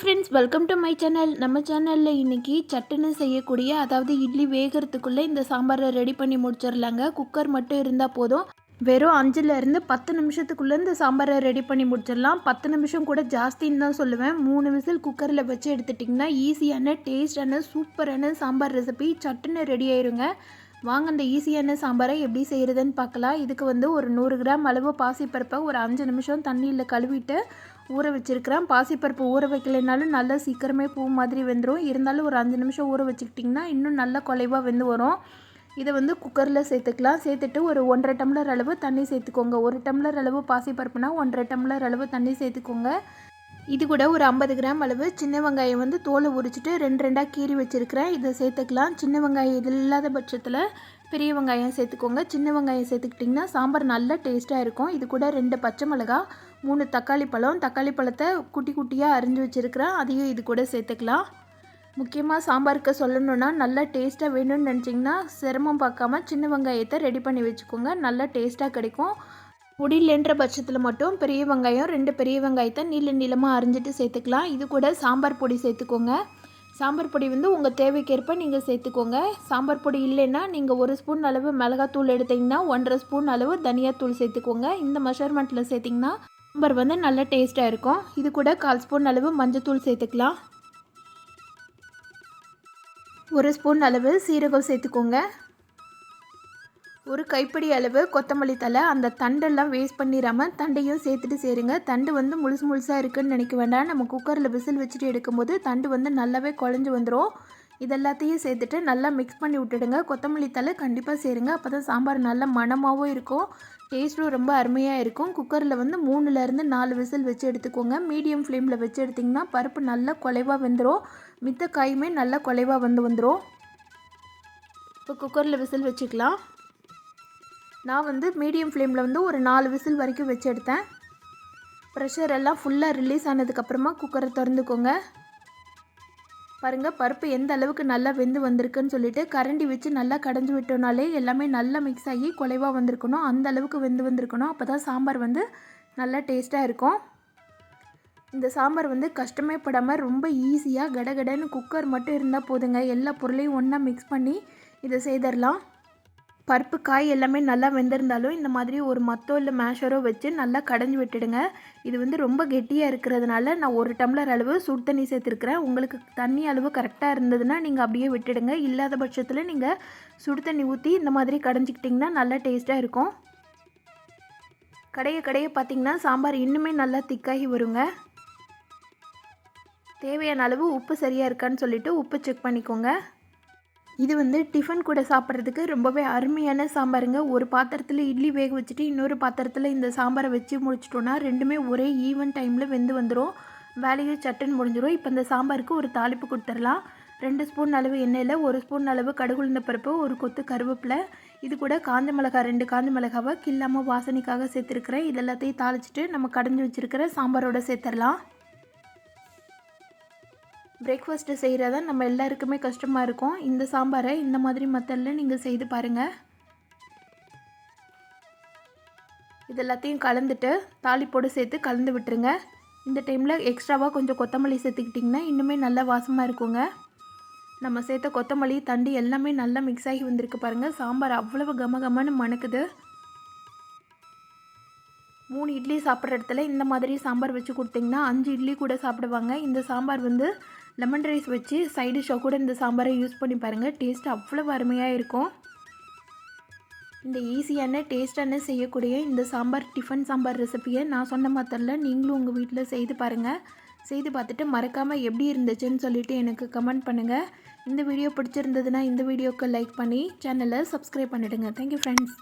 Friends welcome to my channel நம்ம சேனலில் இன்றைக்கி சட்டுன்னு செய்யக்கூடிய அதாவது இட்லி வேகிறதுக்குள்ளே இந்த சாம்பாரை ரெடி பண்ணி முடிச்சிடலாங்க குக்கர் மட்டும் இருந்தால் போதும். வெறும் அஞ்சுலேருந்து பத்து நிமிஷத்துக்குள்ளே இந்த சாம்பாரை ரெடி பண்ணி முடிச்சிடலாம் பத்து நிமிஷம் கூட ஜாஸ்தின்னு தான் சொல்லுவேன். மூணு விசில் குக்கரில் வச்சு எடுத்துட்டிங்கன்னா ஈஸியான டேஸ்டான சூப்பரான சாம்பார் ரெசிபி சட்டுன்னு ரெடி ஆயிருங்க. வாங்க அந்த ஈஸியான சாம்பாரை எப்படி செய்கிறதுன்னு பார்க்கலாம். இதுக்கு வந்து ஒரு நூறு கிராம் அளவு பாசிப்பருப்பை ஒரு அஞ்சு நிமிஷம் தண்ணியில் கழுவிட்டு ஊற வச்சுருக்கிறேன். பாசிப்பருப்பு ஊற வைக்கலைனாலும் நல்லா சீக்கிரமே பூ மாதிரி வெந்துடும் இருந்தாலும் ஒரு அஞ்சு நிமிஷம் ஊற வச்சுக்கிட்டிங்கன்னா இன்னும் நல்ல குலைவாக வெந்து வரும். இதை வந்து குக்கரில் சேர்த்துக்கலாம். சேர்த்துட்டு ஒரு ஒன்றரை டம்ளர் அளவு தண்ணி சேர்த்துக்கோங்க. ஒரு டம்ளர் அளவு பாசிப்பருப்புனா ஒன்றரை டம்ளர் அளவு தண்ணி சேர்த்துக்கோங்க. இது கூட ஒரு ஐம்பது கிராம் அளவு சின்ன வெங்காயம் வந்து தோலை உரிச்சிட்டு ரெண்டு ரெண்டாக கீறி வச்சுருக்கிறேன். இதை சேர்த்துக்கலாம். சின்ன வெங்காயம் இது இல்லாத பட்சத்தில் பெரிய வெங்காயம் சேர்த்துக்கோங்க. சின்ன வெங்காயம் சேர்த்துக்கிட்டிங்கன்னா சாம்பார் நல்ல டேஸ்ட்டாக இருக்கும். இது கூட ரெண்டு பச்சை மிளகா மூணு தக்காளி பழம். தக்காளி பழத்தை குட்டி குட்டியாக அரிஞ்சு வச்சுருக்கிறேன். அதையும் இது கூட சேர்த்துக்கலாம். முக்கியமாக சாம்பாருக்கு சொல்லணுன்னா நல்லா டேஸ்ட்டாக வேணும்னு நினச்சிங்கன்னா சிரமம் பார்க்காம சின்ன வெங்காயத்தை ரெடி பண்ணி வச்சுக்கோங்க. நல்லா டேஸ்ட்டாக கிடைக்கும். முடியலன்ற பட்சத்தில் மட்டும் பெரிய வெங்காயம் ரெண்டு பெரிய வெங்காயத்தை நீள நீளமாக அரிஞ்சிட்டு சேர்த்துக்கலாம். இது கூட சாம்பார் பொடி சேர்த்துக்கோங்க. சாம்பார் பொடி வந்து உங்கள் தேவைக்கேற்ப நீங்கள் சேர்த்துக்கோங்க. சாம்பார் பொடி இல்லைன்னா நீங்கள் ஒரு ஸ்பூன் அளவு மிளகாத்தூள் எடுத்திங்கன்னா ஒன்றரை ஸ்பூன் அளவு தனியாத்தூள் சேர்த்துக்கோங்க. இந்த மெஷர்மெண்ட்டில் சேர்த்திங்கன்னா சாம்பார் வந்து நல்ல டேஸ்ட்டாக இருக்கும். இது கூட கால் ஸ்பூன் அளவு மஞ்சத்தூள் சேர்த்துக்கலாம். ஒரு ஸ்பூன் அளவு சீரகம் சேர்த்துக்கோங்க. ஒரு கைப்பிடி அளவு கொத்தமல்லி தலை அந்த தண்டெல்லாம் வேஸ்ட் பண்ணிடாமல் தண்டையும் சேர்த்துட்டு சேருங்க. தண்டு வந்து முழுசு முழுசாக இருக்குதுன்னு நினைக்க வேண்டாம். நம்ம குக்கரில் விசில் வச்சுட்டு எடுக்கும்போது தண்டு வந்து நல்லாவே குழஞ்சி வந்துடும் இதெல்லாத்தையும் சேர்த்துட்டு நல்லா மிக்ஸ் பண்ணி விட்டுடுங்க. கொத்தமல்லி தலை கண்டிப்பாக சேருங்க. அப்போ தான் சாம்பார் நல்லா மணமாகவும் இருக்கும். டேஸ்ட்டும் ரொம்ப அருமையாக இருக்கும். குக்கரில் வந்து மூணுலேருந்து நாலு விசில் வச்சு எடுத்துக்கோங்க. மீடியம் ஃப்ளேமில் வச்சு எடுத்திங்கன்னா பருப்பு நல்லா குலைவாக வெந்துடும் மித்த காயுமே நல்லா குலைவாக வந்து வந்துடும் இப்போ குக்கரில் விசில் வச்சுக்கலாம். நான் வந்து மீடியம் ஃப்ளேமில் வந்து ஒரு நாலு விசில் வரைக்கும் வச்சு எடுத்தேன். ப்ரெஷர் எல்லாம் ஃபுல்லாக ரிலீஸ் ஆனதுக்கப்புறமா குக்கரை திறந்துக்கோங்க. பாருங்கள் பருப்பு எந்த அளவுக்கு நல்லா வெந்து வந்திருக்குன்னு சொல்லிட்டு கரண்டி வச்சு நல்லா கடைஞ்சி விட்டோனாலே எல்லாமே நல்லா மிக்ஸ் ஆகி குலைவாக வந்திருக்கணும். அந்த அளவுக்கு வெந்து வந்திருக்கணும். அப்போ தான் சாம்பார் வந்து நல்லா டேஸ்ட்டாக இருக்கும். இந்த சாம்பார் வந்து கஷ்டமே படாமல் ரொம்ப ஈஸியாக கடகடன்னு குக்கர் மட்டும் இருந்தால் போதுங்க. எல்லா பொருளையும் ஒன்றா மிக்ஸ் பண்ணி இதை செய்திடலாம் பருப்பு காய் எல்லாமே நல்லா வெந்திருந்தாலும் இந்த மாதிரி ஒரு மத்தோ இல்லை மேஷரோ வச்சு நல்லா கடைஞ்சி விட்டுடுங்க. இது வந்து ரொம்ப கெட்டியாக இருக்கிறதுனால நான் ஒரு டம்ளர் அளவு சுடு தண்ணி சேர்த்துருக்குறேன். உங்களுக்கு தண்ணி அளவு கரெக்டாக இருந்ததுன்னா நீங்கள் அப்படியே விட்டுடுங்க. இல்லாத பட்சத்தில் நீங்கள் சுடு தண்ணி ஊற்றி இந்த மாதிரி கடைஞ்சிக்கிட்டிங்கன்னா நல்லா டேஸ்ட்டாக இருக்கும். கடைய கடைய பார்த்திங்கன்னா சாம்பார் இன்னுமே நல்லா திக்காகி வருங்க. தேவையான அளவு உப்பு சரியாக இருக்கான்னு சொல்லிவிட்டு உப்பு செக் பண்ணிக்கோங்க. இது வந்து டிஃபன் கூட சாப்பிட்றதுக்கு ரொம்பவே அருமையான சாம்பாருங்க. ஒரு பாத்திரத்தில் இட்லி வேக வச்சுட்டு இன்னொரு பாத்திரத்தில் இந்த சாம்பாரை வச்சு முடிச்சிட்டோன்னா ரெண்டுமே ஒரே ஈவன் டைமில் வெந்து வந்துடும் வேலையும் சட்டுன்னு முடிஞ்சிடும் இப்போ இந்த சாம்பாருக்கு ஒரு தாளிப்பு கொடுத்துடலாம். ரெண்டு ஸ்பூன் அளவு எண்ணெயில் ஒரு ஸ்பூன் அளவு கடுகுளுந்த பருப்பு ஒரு கொத்து கருவேப்பிலை. இது கூட காஞ்ச மிளகாய் ரெண்டு காஞ்ச மிளகாவை கில்லாமல் வாசனைக்காக சேர்த்துருக்குறேன். இது எல்லாத்தையும் தாளிச்சிட்டு நம்ம கடைஞ்சி வச்சுருக்கிற சாம்பாரோட சேர்த்துடலாம். பிரேக்ஃபாஸ்ட்டு செய்கிறதா நம்ம எல்லாருக்குமே கஷ்டமாக இருக்கும். இந்த சாம்பாரை இந்த மாதிரி மத்தலில் நீங்கள் செய்து பாருங்கள் இது எல்லாத்தையும் கலந்துட்டு தாளிப்போடு சேர்த்து கலந்து விட்டுருங்க. இந்த டைமில் எக்ஸ்ட்ராவாக கொஞ்சம் கொத்தமல்லி சேர்த்துக்கிட்டிங்கன்னா இன்னுமே நல்லா வாசமாக இருக்குங்க. நம்ம சேர்த்த கொத்தமல்லி தண்டி எல்லாமே நல்லா மிக்ஸ் ஆகி வந்திருக்கு பாருங்கள் சாம்பார் அவ்வளவு கம கமன்னு மணக்குது. மூணு இட்லி சாப்பிட்ற இடத்துல இந்த மாதிரி சாம்பார் வச்சு கொடுத்திங்கன்னா அஞ்சு இட்லி கூட சாப்பிடுவாங்க. இந்த சாம்பார் வந்து லெமன் ரைஸ் வச்சு சைடு டிஷ்ஷாக கூட இந்த சாம்பாரை யூஸ் பண்ணி பாருங்கள் டேஸ்ட் அவ்வளோ அருமையாக இருக்கும். இந்த ஈஸியான டேஸ்டான செய்யக்கூடிய இந்த சாம்பார் டிஃபன் சாம்பார் ரெசிப்பியை நான் சொன்ன மாத்திரில் நீங்களும் உங்கள் வீட்டில் செய்து பாருங்கள் செய்து பார்த்துட்டு மறக்காமல் எப்படி இருந்துச்சுன்னு சொல்லிவிட்டு எனக்கு கமெண்ட் பண்ணுங்கள் இந்த வீடியோ பிடிச்சிருந்ததுன்னா இந்த வீடியோக்கு லைக் பண்ணி சேனலை சப்ஸ்கிரைப் பண்ணிவிடுங்க தேங்க்யூ ஃப்ரெண்ட்ஸ்